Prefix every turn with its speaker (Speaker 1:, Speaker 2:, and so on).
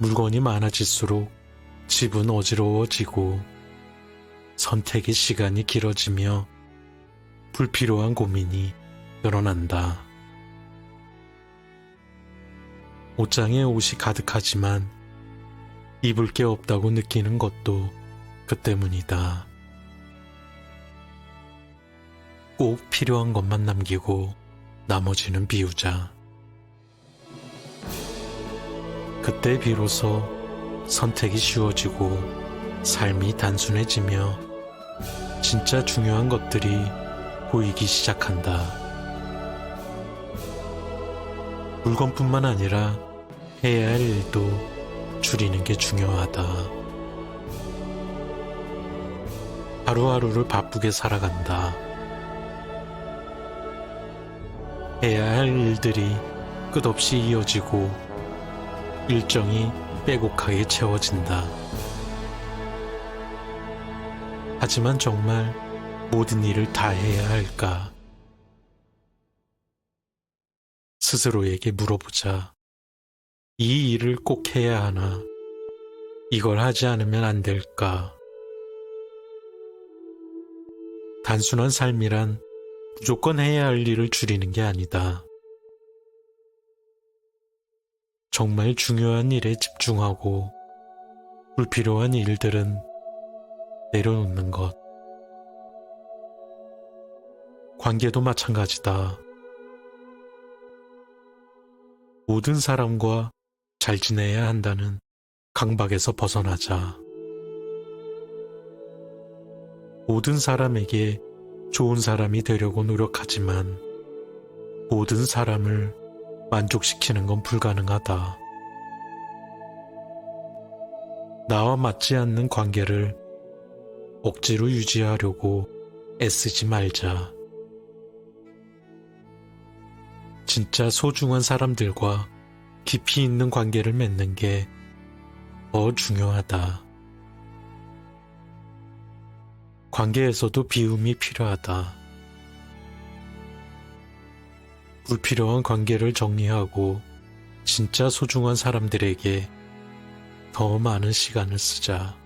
Speaker 1: 물건이 많아질수록 집은 어지러워지고 선택의 시간이 길어지며 불필요한 고민이 늘어난다. 옷장에 옷이 가득하지만 입을 게 없다고 느끼는 것도 그 때문이다. 꼭 필요한 것만 남기고 나머지는 비우자. 그때 비로소 선택이 쉬워지고 삶이 단순해지며 진짜 중요한 것들이 보이기 시작한다. 물건뿐만 아니라 해야 할 일도 줄이는 게 중요하다. 하루하루를 바쁘게 살아간다. 해야 할 일들이 끝없이 이어지고 일정이 빼곡하게 채워진다. 하지만 정말 모든 일을 다 해야 할까? 스스로에게 물어보자. 이 일을 꼭 해야 하나? 이걸 하지 않으면 안 될까? 단순한 삶이란 무조건 해야 할 일을 줄이는 게 아니다. 정말 중요한 일에 집중하고 불필요한 일들은 내려놓는 것. 관계도 마찬가지다. 모든 사람과 잘 지내야 한다는 강박에서 벗어나자. 모든 사람에게 좋은 사람이 되려고 노력하지만 모든 사람을 만족시키는 건 불가능하다. 나와 맞지 않는 관계를 억지로 유지하려고 애쓰지 말자. 진짜 소중한 사람들과 깊이 있는 관계를 맺는 게 더 중요하다. 관계에서도 비움이 필요하다. 불필요한 관계를 정리하고 진짜 소중한 사람들에게 더 많은 시간을 쓰자.